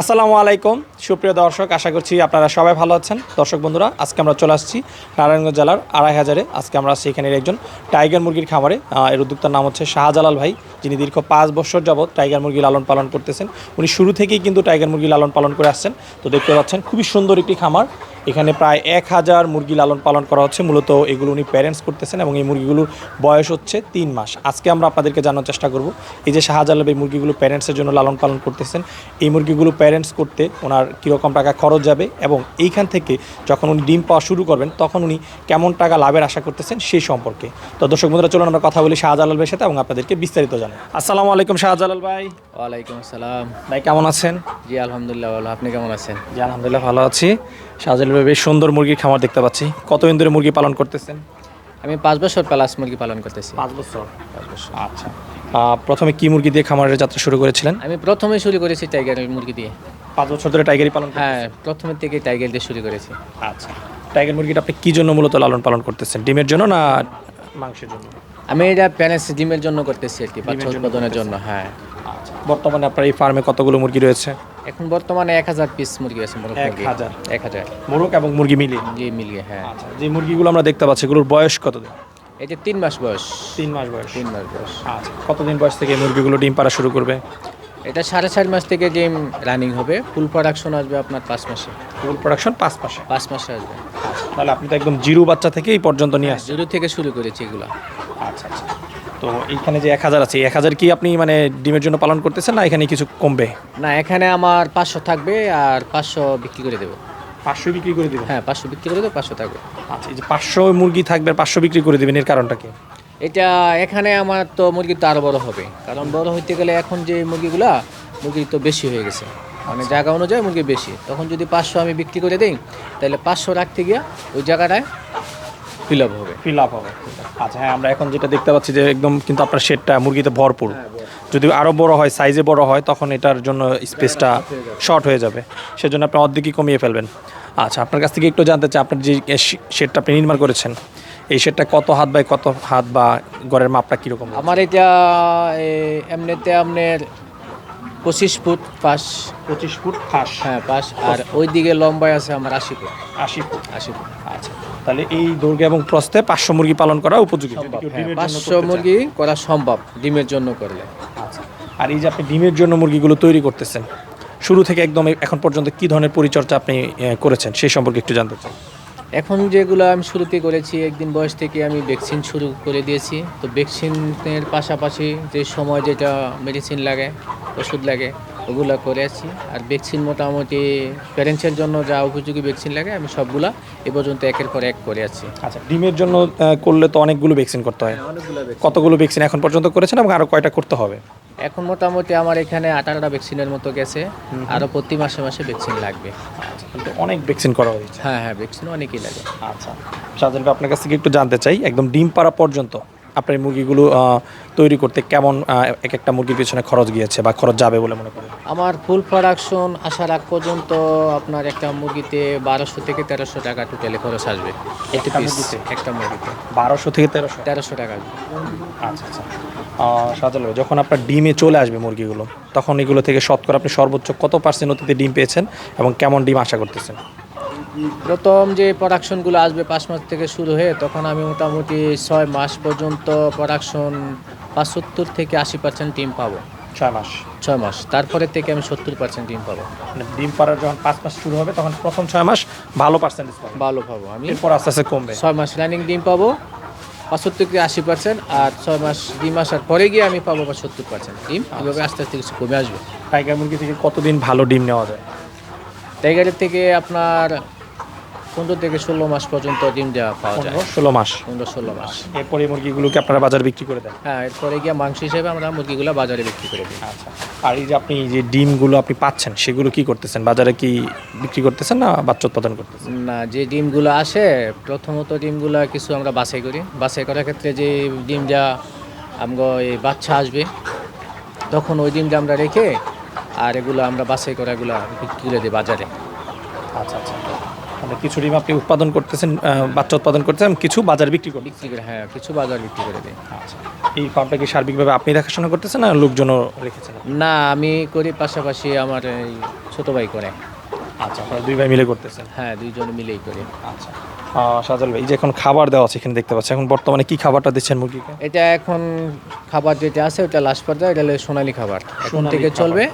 আসসালামু আলাইকুম। সুপ্রিয় দর্শক, আশা করছি আপনারা সবাই ভালো আছেন। দর্শক বন্ধুরা, আজকে আমরা চলে আসছি নারায়ণগঞ্জ জেলার আড়াই হাজারে। আজকে আমরা আসছি এখানের একজন টাইগার মুরগির খামারে। এর উদ্যোক্তার নাম হচ্ছে শাহজালাল ভাই, যিনি দীর্ঘ পাঁচ বছর যাবৎ টাইগার মুরগি লালন পালন করতেছেন। উনি শুরু থেকেই কিন্তু টাইগার মুরগি লালন পালন করে আসছেন। তো দেখতে পাচ্ছেন, খুবই সুন্দর একটি খামার। এখানে প্রায় এক হাজার মুরগি লালন পালন করা হচ্ছে। মূলত এগুলো উনি প্যারেন্টস করতেছেন এবং এই মুরগিগুলোর বয়স হচ্ছে তিন মাস। আজকে আমরা আপনাদেরকে জানার চেষ্টা করব এই যে শাহজালাল এই মুরগিগুলো প্যারেন্টসের জন্য লালন পালন করতেছেন এই মুরগিগুলো প্যারেন্টস করতে ওনার কীরকম টাকা খরচ যাবে এবং এইখান থেকে যখন উনি ডিম পাওয়া শুরু করবেন তখন উনি কেমন টাকা লাভের আশা করতেছেন সেই সম্পর্কে। তো দর্শক বন্ধুরা চলুন আমরা কথা বলি শাহজালাল ভাইয়ের সাথে এবং আপনাদেরকে বিস্তারিত জানাই। আসসালামু আলাইকুম শাহজালাল ভাই। ওয়ালাইকুম আসসালাম। ভাই কেমন আছেন? জি আলহামদুলিল্লাহ ভালো। আপনি কেমন আছেন? জি আলহামদুলিল্লাহ ভালো আছি। শাহজালাল বেশ সুন্দর মুরগির খামার দেখতে পাচ্ছি। কতদিন ধরে মুরগি পালন করতেছেন? আমি পাঁচ বছর প্লাস মুরগি পালন করতেছি। পাঁচ বছর? পাঁচ বছর। আচ্ছা। প্রথমে কি মুরগি দিয়ে খামারের যাত্রা শুরু করেছিলেন? আমি প্রথমে শুরু করেছি টাইগার মুরগি দিয়ে। পাঁচ বছর ধরে টাইগারই পালন হ্যাঁ প্রথমের থেকে টাইগার দিয়ে শুরু করেছি। আচ্ছা। টাইগার মুরগিটা আপনি কি জন্য মূলত লালন পালন করতেছেন? ডিমের জন্য না মাংসের জন্য? আমি এটা প্যানেস ডিমের জন্য করতেছি আর কি বাচ্চা উৎপাদনের জন্য হ্যাঁ। আচ্ছা বর্তমানে আপনার এই ফার্মে কতগুলো মুরগি রয়েছে? এখন বর্তমানে এক হাজার পিস মুরগি আছে মোরগ এক হাজার? এক হাজার। মোরগ এবং মুরগি মিলিয়ে। জি মিলিয়ে হ্যাঁ। আচ্ছা যে মুরগিগুলো আমরা দেখতে পাচ্ছি এগুলোর বয়স কতদিন এই যে তিন মাস বয়স। তিন মাস বয়স। তিন মাস বয়স। আচ্ছা কতদিন বয়স থেকে মুরগিগুলো ডিম পাড়া শুরু করবে? এটা সাড়ে চার মাস থেকে ডিম রানিং হবে। ফুল প্রোডাকশন আসবে আপনার পাঁচ মাসে। ফুল প্রোডাকশন পাঁচ মাসে? পাঁচ মাসে আসবে। তাহলে আপনি তো একদম জিরো বাচ্চা থেকে এই পর্যন্ত নিয়ে আসছেন। জিরো থেকে শুরু করেছি এগুলো। আচ্ছা আচ্ছা। তো এইখানে যে এক হাজার আছে এক হাজার কি আপনি মানে ডিমের জন্য পালন করতেছেন না এখানে কিছু কমবে? না এখানে আমার পাঁচশো থাকবে আর পাঁচশো বিক্রি করে দেবো। পাঁচশো বিক্রি করে দিবেন? হ্যাঁ পাঁচশো বিক্রি করে দেবো পাঁচশো থাকবে। আচ্ছা এই যে পাঁচশো মুরগি থাকবে আর পাঁচশো বিক্রি করে দিবেন এর কারণটা কি? এটা এখানে আমার তো মুরগি তো আরও বড় হবে কারণ বড় হইতে গেলে এখন যে মুরগিগুলা মুরগি তো বেশি হয়ে গেছে। মানে জায়গা অনুযায়ী মুরগি বেশি। তখন যদি পাঁচশো আমি বিক্রি করে দিই তাহলে পাঁচশো রাখতে গিয়া ওই জায়গাটায় ফিল আপ হবে। ফিল আপ হবে। আচ্ছা হ্যাঁ আমরা এখন যেটা দেখতে পাচ্ছি যে একদম কিন্তু আপনার শেডটা মুরগিতে ভরপুর। যদি আরও বড় হয় সাইজে বড় হয় তখন এটার জন্য স্পেসটা শর্ট হয়ে যাবে। সেজন্য আপনি অর্ধেকই কমিয়ে ফেলবেন। আচ্ছা আপনার কাছ থেকে একটু জানতে চাই আপনার যে শেডটা আপনি নির্মাণ করেছেন এই শেডটা কত হাত বাই কত হাত বা গড়ের মাপটা কীরকম আমার এটা এমনিতে আপনার পঁচিশ ফুট পাশ পঁচিশ ফুট ফাঁস। হ্যাঁ পাশ আর ওই দিকে লম্বায় আছে আমার আশি ফুট। আশি ফুট। আশি ফুট। আচ্ছা। তাহলে এই দৈর্ঘ্য এবং প্রস্থে পাঁচশো মুরগি পালন করা উপযোগী। হ্যাঁ, ডিমের জন্য পাঁচশো মুরগি করা সম্ভব ডিমের জন্য করলে। আচ্ছা আর এই যে আপনি ডিমের জন্য মুরগিগুলো তৈরি করতেছেন শুরু থেকে একদম এখন পর্যন্ত কি ধরনের পরিচর্যা আপনি করেছেন সেই সম্পর্কে একটু জানতে চাই। এখন যেগুলো আমি শুরুতে করেছি একদিন বয়স থেকে আমি ভ্যাকসিন শুরু করে দিয়েছি। তো ভ্যাকসিনের পাশাপাশি যে সময় যেটা মেডিসিন লাগে ওষুধ লাগে ওগুলো করে আছি আর ভ্যাকসিন মোটামুটি প্যারেন্টসের জন্য যা উপযোগী ভ্যাকসিন লাগে আমি সবগুলা এ পর্যন্ত একের পর এক করে আছি আচ্ছা ডিমের জন্য করলে তো অনেকগুলো ভ্যাকসিন করতে হয়। অনেকগুলো কতগুলো ভ্যাকসিন এখন পর্যন্ত করেছেন এবং আরও কয়টা করতে হবে? এখন মোটামুটি আমার এখানে আঠারোটা ভ্যাকসিনের মতো গেছে। আরও প্রতি মাসে মাসে ভ্যাকসিন লাগবে। আচ্ছা কিন্তু অনেক ভ্যাকসিন করা হয়েছে। হ্যাঁ হ্যাঁ ভ্যাকসিন অনেকই লাগে। আচ্ছা ভাই, আপনার কাছ থেকে একটু জানতে চাই একদম ডিম পাড়া পর্যন্ত আপনার মুরগিগুলো তৈরি করতে কেমন এক একটা মুরগির পিছনে খরচ গিয়েছে বা খরচ যাবে বলে মনে করেন? আমার ফুল প্রোডাকশন আসার আগ পর্যন্ত আপনার একটা মুরগিতে বারোশো থেকে তেরোশো টাকা টোটালি খরচ আসবে। একটা পিস মুরগিতে? একটা মুরগিতে। বারোশো থেকে তেরোশো? তেরোশো টাকা আচ্ছা আচ্ছা। সাজালো যখন আপনার ডিমে চলে আসবে মুরগিগুলো তখন এগুলো থেকে শতকরা আপনি সর্বোচ্চ কত পার্সেন্ট অতীতে ডিম পেয়েছেন এবং কেমন ডিম আশা করতেছেন? প্রথম যে প্রোডাকশনগুলো আসবে পাঁচ মাস থেকে শুরু হয়ে তখন আমি মোটামুটি ছয় মাস পর্যন্ত প্রোডাকশন পাঁচসত্তর থেকে আশি পার্সেন্ট ডিম পাবো। ছয় মাস। ছয় মাস। তারপরে থেকে আমি সত্তর পার্সেন্ট ডিম পাবো। মানে ডিম পাড়ার যখন পাঁচ মাস শুরু হবে তখন প্রথম ছয় মাস ভালো পার্সেন্টেজ পাবে। ভালো পাবো। আমি এরপর আস্তে আস্তে কমবে। ছয় মাস রানিং ডিম পাবো পঁচাত্তর থেকে আশি পার্সেন্ট আর ছয় মাস ডিম আসার পরে গিয়ে আমি পাবো বা সত্তর পার্সেন্ট ডিম। এভাবে আস্তে আস্তে কিছু কমে আসবে। টাইগার মুরগি থেকে কতদিন ভালো ডিম নেওয়া যায়? টাইগারের থেকে আপনার পনেরো থেকে ষোলো মাস পর্যন্ত ডিম দেওয়া পাওয়া যায়। ষোলো মাস। পনেরো ষোলো মাস। এরপরে মুরগিগুলোকে আপনারা বাজারে বিক্রি করে দেন? হ্যাঁ এরপরে গিয়ে মাংস হিসেবে আমরা মুরগিগুলো বাজারে বিক্রি করে দিই। আচ্ছা। আর এই যে আপনি যে ডিমগুলো আপনি পাচ্ছেন সেগুলো কি করতেছেন? বাজারে কি বিক্রি করতেছেন না বাচ্চা উৎপাদন করতেছেন? না যে ডিমগুলো আসে প্রথমত ডিমগুলো কিছু আমরা বাছাই করি। বাছাই করার ক্ষেত্রে যে ডিম যা আমগো এই বাচ্চা আসবে তখন ওই ডিমটা আমরা রেখে আর এগুলো আমরা বাছাই করে এগুলো বিক্রি করে দিই বাজারে। আচ্ছা আচ্ছা। কিছু ডিম আপনি উৎপাদন করতেছেন বাচ্চা উৎপাদন করতেছেন কিছু বাজার বিক্রি করবেন বিক্রি করে হ্যাঁ কিছু বাজার বিক্রি করে দিই। আচ্ছা। এই ফার্মটা কি সার্বিকভাবে আপনি দেখাশোনা করতেছেন না লোকজনও রেখেছেন? না আমি করি পাশাপাশি আমার এই ছোটো ভাই করে। আচ্ছা আপনারা দুই ভাই মিলে করতেছেন? হ্যাঁ দুইজন মিলেই করি। আচ্ছা। সাজাল ভাই যে এখন খাবার দেওয়া আছে এখানে দেখতে পাচ্ছি এখন বর্তমানে কি খাবারটা দিচ্ছেন মুরগিকে? এটা এখন খাবার যেটা আছে ওটা লাস্ট পর্যায়ে এটা সোনালি খাবার। এখন থেকে চলবে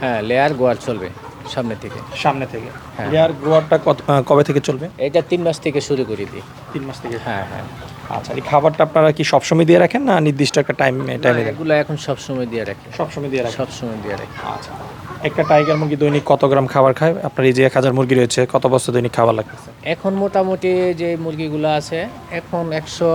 হ্যাঁ লেয়ার গোয়ার চলবে। সামনে থেকে। সামনে থেকে। হ্যাঁ। গ্রোয়ারটা কত আহ, কবে থেকে চলবে? এটা তিন মাস থেকে শুরু করে দিই। তিন মাস থেকে। হ্যাঁ হ্যাঁ। আচ্ছা এই খাবারটা আপনারা কি সবসময় দিয়ে রাখেন না নির্দিষ্ট একটা টাইম টাইমে এগুলো এখন সব সময় দিয়ে রাখি। সবসময় দিয়ে রাখেন? সব সময় দিয়ে রাখি। আচ্ছা। একটা টাইগার মুরগি দৈনিক কত গ্রাম খাবার খায়? আপনার এই যে এক হাজার মুরগি রয়েছে কত বছর দৈনিক খাবার লাগতেছে? এখন মোটামুটি যে মুরগিগুলো আছে এখন একশো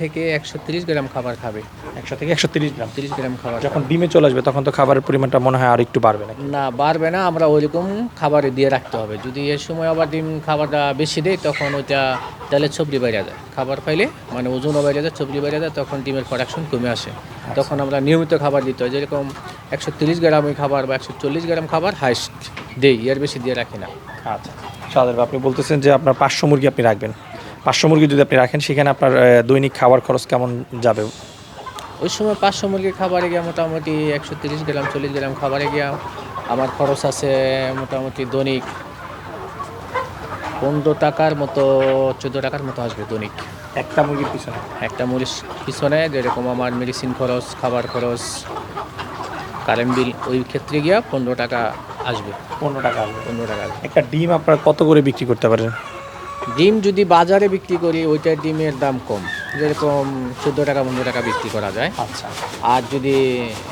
থেকে একশো তিরিশ গ্রাম খাবার খাবে। একশো থেকে একশো তিরিশ গ্রাম? তিরিশ গ্রাম খাবার যখন ডিমে চলে আসবে তখন তো খাবারের পরিমাণটা মনে হয় আর একটু বাড়বে নাকি? না বাড়বে না আমরা ওইরকম খাবারে দিয়ে রাখতে হবে। যদি এর সময় আবার ডিম খাবারটা বেশি দেয় তখন ওইটা তাহলে সবজি বেড়ে যায়। খাবার পাইলে মানে ওজনও বেড়ে যায় সবজি বেড়ে যায় তখন ডিমের প্রোডাকশন কমে আসে। তখন আমরা নিয়মিত খাবার দিতে হয় যেরকম একশো তিরিশ গ্রামের খাবার বা একশো চল্লিশ গ্রাম খাবার হাইস্ট দেই এর বেশি দিয়ে রাখি না। আচ্ছা। সাদের আপনি বলতেছেন যে আপনার পাঁচশো মুরগি আপনি রাখবেন। পাঁচশো মুরগি যদি আপনি রাখেন সেখানে আপনার দৈনিক খাবার খরচ কেমন যাবে? ওই সময় পাঁচশো মুরগির খাবারে গিয়া মোটামুটি একশো তিরিশ গ্রাম চল্লিশ গ্রাম খাবারে গিয়া আমার খরচ আছে মোটামুটি দৈনিক পনেরো টাকার মতো চোদ্দ টাকার মতো আসবে দৈনিক। একটা মুরগির পিছনে? একটা মুরগির পিছনে যেরকম আমার মেডিসিন খরচ খাবার খরচ কারেন্ট বিল ওই ক্ষেত্রে গিয়া পনেরো টাকা আসবে। পনেরো টাকা আসবে। পনেরো টাকা আসবে। একটা ডিম আপনারা কত করে বিক্রি করতে পারেন? ডিম যদি বাজারে বিক্রি করি ওইটার ডিমের দাম কম। যেরকম চোদ্দ টাকা পনেরো টাকা বিক্রি করা যায়। আচ্ছা। আর যদি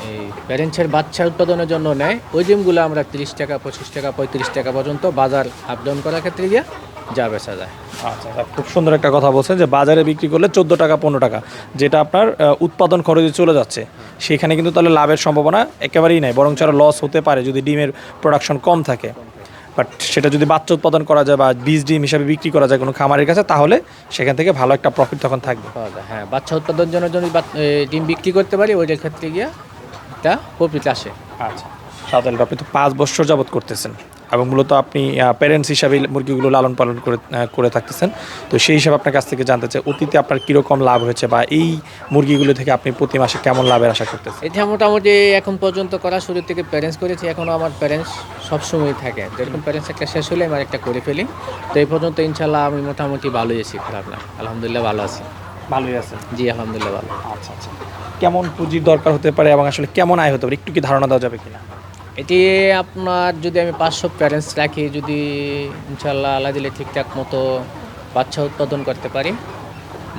এই প্যারেন্টসের বাচ্চা উৎপাদনের জন্য নেয় ওই ডিমগুলো আমরা তিরিশ টাকা পঁচিশ টাকা পঁয়ত্রিশ টাকা পর্যন্ত বাজার আপ ডাউন করার ক্ষেত্রে গিয়ে যা বেচা যায়। আচ্ছা তা খুব সুন্দর একটা কথা বলছেন যে বাজারে বিক্রি করলে চোদ্দ টাকা পনেরো টাকা যেটা আপনার উৎপাদন খরচে চলে যাচ্ছে। সেখানে কিন্তু তাহলে লাভের সম্ভাবনা একেবারেই নাই বরং ছাড়া লস হতে পারে যদি ডিমের প্রোডাকশন কম থাকে। বাট সেটা যদি বাচ্চা উৎপাদন করা যায় বা বীজ ডিম হিসাবে বিক্রি করা যায় কোনো খামারের কাছে তাহলে সেখান থেকে ভালো একটা প্রফিট তখন থাকবে। হ্যাঁ বাচ্চা উৎপাদন জন্য যদি ডিম বিক্রি করতে পারি ওইটার ক্ষেত্রে গিয়ে একটা প্রফিট আসে। আচ্ছা সাদাল আপনি তো পাঁচ বছর যাবত করতেছেন। এবং মূলত আপনি প্যারেন্টস হিসাবে মুরগিগুলো লালন পালন করে করে থাকতেছেন। তো সেই হিসাবে আপনার কাছ থেকে জানতে চাই অতীতে আপনার কীরকম লাভ হয়েছে বা এই মুরগিগুলো থেকে আপনি প্রতি মাসে কেমন লাভের আশা করতেছেন? এটা মোটামুটি এখন পর্যন্ত করা শুরু থেকে প্যারেন্টস করেছি। এখনও আমার প্যারেন্টস সবসময় থাকে। যেরকম প্যারেন্টস একটা শেষ হলে আমার একটা করে ফেলি। তো এই পর্যন্ত ইনশাল্লাহ আমি মোটামুটি ভালোই আছি খারাপ না। আলহামদুলিল্লাহ ভালো আছি। ভালোই আছেন? জি আলহামদুলিল্লাহ ভালো। আচ্ছা আচ্ছা। কেমন পুঁজির দরকার হতে পারে এবং আসলে কেমন আয় হতে পারে? একটু কি ধারণা দেওয়া যাবে কিনা? এটি আপনার যদি আমি পাঁচশো প্যারেন্টস রাখি যদি ইনশাল্লাহ আল্লাহ দিলে ঠিকঠাক মতো বাচ্চা উৎপাদন করতে পারি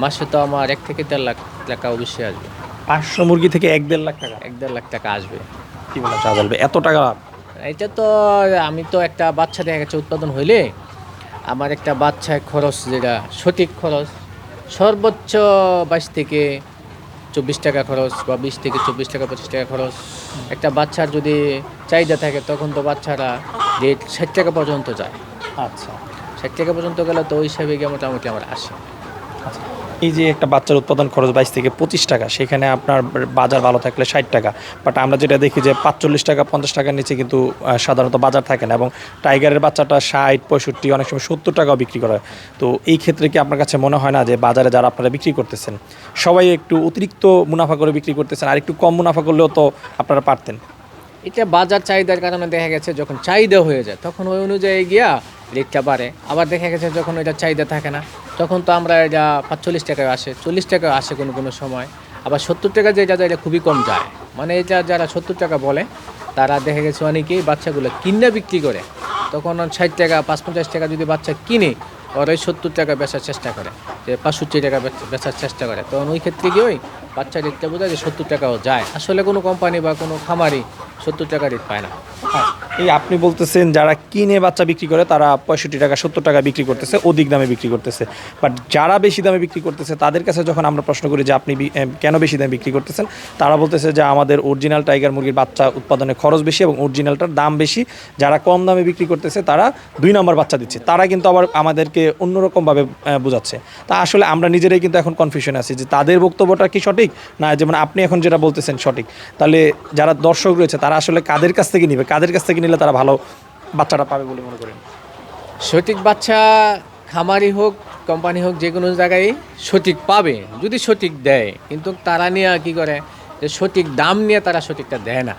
মাসে তো আমার এক থেকে দেড় লাখ টাকা অবশ্যই আসবে। পাঁচশো মুরগি থেকে এক দেড় লাখ টাকা? এক দেড় লাখ টাকা আসবে। কী বলে সাদাল ভাই এত টাকা এটা তো আমি তো একটা বাচ্চা দেখা গেছে উৎপাদন হইলে আমার একটা বাচ্চায় খরচ যেটা সঠিক খরচ সর্বোচ্চ বাইশ থেকে চব্বিশ টাকা খরচ বা বিশ থেকে চব্বিশ টাকা পঁচিশ টাকা খরচ। একটা বাচ্চার যদি চাহিদা থাকে তখন তো বাচ্চারা রেট ষাট টাকা পর্যন্ত যায়। আচ্ছা। ষাট টাকা পর্যন্ত গেলে তো ওই হিসাবে গিয়ে মোটামুটি আমার আসে। এই যে একটা বাচ্চার উৎপাদন খরচ বাইশ থেকে পঁচিশ টাকা, সেখানে আপনার বাজার ভালো থাকলে ষাট টাকা। বাট আমরা যেটা দেখি যে পাঁচচল্লিশ টাকা, পঞ্চাশ টাকার নিচে কিন্তু সাধারণত বাজার থাকে না। এবং টাইগারের বাচ্চাটা ষাট, পঁয়ষট্টি, অনেক সময় সত্তর টাকাও বিক্রি করা। তো এই ক্ষেত্রে কি আপনার কাছে মনে হয় না যে বাজারে যারা আপনারা বিক্রি করতেছেন, সবাই একটু অতিরিক্ত মুনাফা করে বিক্রি করতেছেন, আর একটু কম মুনাফা করলেও তো আপনারা পারতেন? এটা বাজার চাহিদার কারণে দেখা গেছে, যখন চাহিদা হয়ে যায়, তখন ওই অনুযায়ী গিয়া রেটটা বাড়ে। আবার দেখা গেছে যখন এটা চাহিদা থাকে না তখন তো আমরা এটা পাঁচচল্লিশ টাকায় আসে চল্লিশ টাকা আসে কোনো কোনো সময়। আবার সত্তর টাকা যেটা যায় এটা খুবই কম যায়। মানে এটা যারা সত্তর টাকা বলে তারা দেখা গেছে অনেকেই বাচ্চাগুলো কিনে বিক্রি করে। তখন ষাট টাকা পাঁচ পঞ্চাশ টাকা যদি বাচ্চা কিনে ওরা ওই সত্তর টাকা বেচার চেষ্টা করে যে পাঁচষট্টি টাকা বেচার চেষ্টা করে। তখন ওই ক্ষেত্রে গিয়ে ওই বাচ্চা রেটটা বোঝায় যে সত্তর টাকাও যায়। আসলে কোনো কোম্পানি বা কোনো খামারি সত্তর টাকা রেট পায় না। আচ্ছা, এই আপনি বলতেছেন যারা কিনে বাচ্চা বিক্রি করে, তারা পঁয়ষট্টি টাকা, সত্তর টাকা বিক্রি করতেছে, অধিক দামে বিক্রি করতেছে। বাট যারা বেশি দামে বিক্রি করতেছে, তাদের কাছে যখন আমরা প্রশ্ন করি যে আপনি কেন বেশি দামে বিক্রি করতেছেন, তারা বলতেছে যে আমাদের অরিজিনাল টাইগার মুরগির বাচ্চা উৎপাদনে খরচ বেশি এবং অরিজিনালটার দাম বেশি। যারা কম দামে বিক্রি করতেছে, তারা দুই নম্বর বাচ্চা দিচ্ছে। তারা কিন্তু আবার আমাদেরকে অন্যরকমভাবে বোঝাচ্ছে। তা আসলে আমরা নিজেরাই কিন্তু এখন কনফিউশন আছি যে তাদের বক্তব্যটা কি সঠিক? না, যেমন আপনি এখন যেটা বলতেছেন সঠিক। তাহলে যারা দর্শক রয়েছে, তারা আসলে কাদের কাছ থেকে নিবে? কাদের কাছ থেকে নিলে তারা ভালো বাচ্চাটা পাবে বলে মনে করেন। সঠিক বাচ্চা খামারি হোক কোম্পানি হোক যে কোনো জায়গায় সঠিক পাবে যদি সঠিক দেয়। কিন্তু তারা নিয়ে কি করে? যে সঠিক দাম নিয়ে তারা সঠিকটা দেয় না।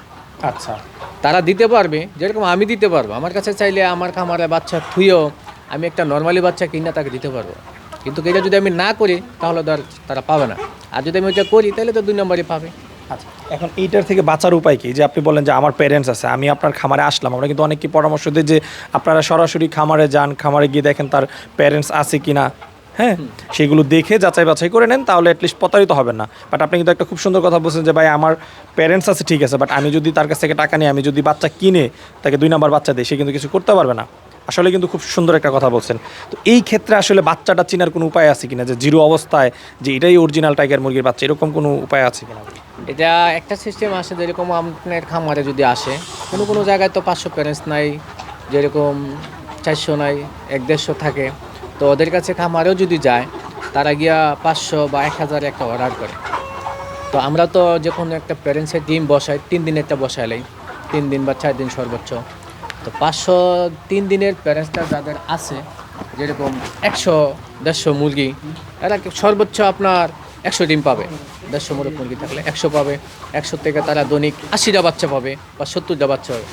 আচ্ছা। তারা দিতে পারবে যেরকম আমি দিতে পারব। আমার কাছে চাইলে আমার খামারে বাচ্চা থুয়েও আমি একটা নর্মালি বাচ্চা কিনে তাকে দিতে পারব। কিন্তু এটা যদি আমি না করি তাহলে ধর তারা পাবে না। আর যদি আমি ওইটা করি তাহলে তো দুই নম্বরই পাবে। আচ্ছা এখন এইটার থেকে বাঁচার উপায় কি? যে আপনি বলেন যে আমার প্যারেন্টস আছে আমি আপনার খামারে আসলাম। আমরা কিন্তু অনেককে পরামর্শ দিই যে আপনারা সরাসরি খামারে যান খামারে গিয়ে দেখেন তার প্যারেন্টস আছে কি না হ্যাঁ সেগুলো দেখে যাচাই বাছাই করে নেন তাহলে অ্যাটলিস্ট প্রতারিত হবেন না। বাট আপনি কিন্তু একটা খুব সুন্দর কথা বলছেন যে ভাই আমার প্যারেন্টস আছে ঠিক আছে বাট আমি যদি তার কাছ থেকে টাকা নিই আমি যদি বাচ্চা কিনে তাকে দুই নাম্বার বাচ্চা দিই সে কিন্তু কিছু করতে পারবে না। আসলে কিন্তু খুব সুন্দর একটা কথা বলছেন। তো এই ক্ষেত্রে আসলে বাচ্চাটা চেনার কোনো উপায় আছে কিনা? যে জিরো অবস্থায় যে এটাই অরিজিনাল টাইগার মুরগির বাচ্চা এরকম কোনো উপায় আছে কিনা? এটা একটা সিস্টেম আসে যেরকম আপনার খামারে যদি আসে, কোনো কোনো জায়গায় তো পাঁচশো প্যারেন্টস নাই, যেরকম চারশো নাই, এক দেড়শো থাকে, তো ওদের কাছে খামারেও যদি যায়, তারা গিয়া পাঁচশো বা এক হাজার একটা অর্ডার করে। তো আমরা তো যখন একটা প্যারেন্টসের ডিম বসাই, তিন দিন একটা বসাইলাই তিন দিন বা চার দিন সর্বোচ্চ। তো পাঁচশো তিন দিনের প্যারেন্টসটা যাদের আছে, যেরকম একশো দেড়শো মুরগি এরা সর্বোচ্চ আপনার একশো ডিম পাবে। দেড়শো মুরগ মুরগি থাকলে একশো পাবে একশো থেকে তারা দৈনিক আশিটা বাচ্চা পাবে বা সত্তরটা বাচ্চা হবে।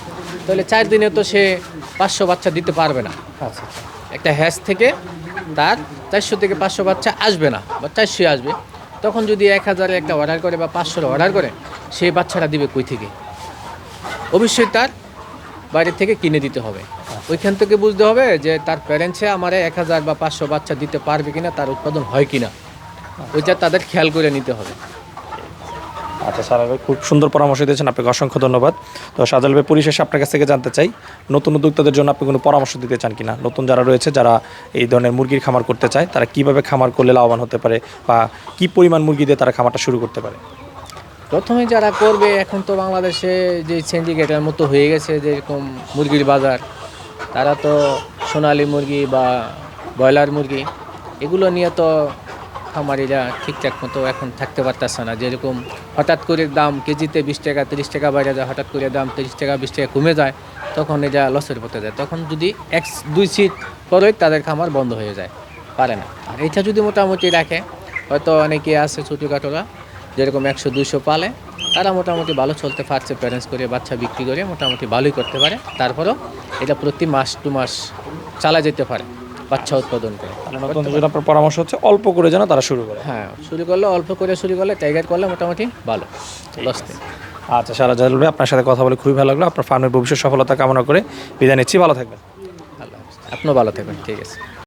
তাহলে চার দিনে তো সে পাঁচশো বাচ্চা দিতে পারবে না। আচ্ছা আচ্ছা। একটা হ্যাশ থেকে তার চারশো থেকে পাঁচশো বাচ্চা আসবে না বা চারশো আসবে। তখন যদি এক হাজারে একটা অর্ডার করে বা পাঁচশোর অর্ডার করে সেই বাচ্চাটা দিবে কই থেকে? অবশ্যই তার বাইরে থেকে কিনে দিতে হবে। ওইখান থেকে বুঝতে হবে যে তার প্যারেন্টসে আমার এক হাজার বা পাঁচশো বাচ্চা দিতে পারবে কিনা তার উৎপাদন হয় কিনা। ওইটা তাদের খেয়াল করে নিতে হবে। আচ্ছা সারা ভাই খুব সুন্দর পরামর্শ দিয়েছেন আপনাকে অসংখ্য ধন্যবাদ। তো সাজাল ভাই পরিশেষে আপনার কাছ থেকে জানতে চাই নতুন উদ্যোক্তাদের জন্য আপনি কোনো পরামর্শ দিতে চান কিনা? নতুন যারা রয়েছে যারা এই ধরনের মুরগির খামার করতে চায় তারা কীভাবে খামার করলে লাভবান হতে পারে বা কি পরিমাণ মুরগি দিয়ে তারা খামারটা শুরু করতে পারে? প্রথমে যারা করবে এখন তো বাংলাদেশে যে সিন্ডিকেটের মতো হয়ে গেছে যেরকম মুরগির বাজার তারা তো সোনালি মুরগি বা ব্রয়লার মুরগি এগুলো নিয়ে তো খামারিরা ঠিকঠাক মতো এখন থাকতে পারতেছে না। যেরকম হঠাৎ করে দাম কেজিতে বিশ টাকা, তিরিশ টাকা বাইরে যায়, হঠাৎ করে দাম তিরিশ টাকা, বিশ টাকা কমে যায়, তখন এটা লসের পথে যায়। তখন যদি এক, দুই সিট পরেই তাদের খামার বন্ধ হয়ে যায়, পারে না। আর এটা যদি মোটামুটি রাখে, হয়তো অনেকে আছে ছোটোখাটোরা, যেরকম একশো, দুইশো পালে, তারা মোটামুটি ভালো চলতে পারছে প্যারেন্টস করে, বাচ্চা বিক্রি করে, মোটামুটি ভালোই করতে পারে। তারপরেও এটা প্রতি মাস টু মাস চালা যেতে পারে। বাচ্চা উৎপাদন করে। নতুন আপনার পরামর্শ হচ্ছে অল্প করে যেন তারা শুরু করে। হ্যাঁ শুরু করলে অল্প করে শুরু করলে টাইগার করলে মোটামুটি ভালো। লস আচ্ছা সারা জাহাল ভাই আপনার সাথে কথা বলে খুবই ভালো লাগল। আপনার ফার্মের ভবিষ্যৎ সফলতা কামনা করে বিদায় নিচ্ছি। ভালো থাকবেন। আল্লাহ। আপনিও ভালো থাকবেন। ঠিক আছে।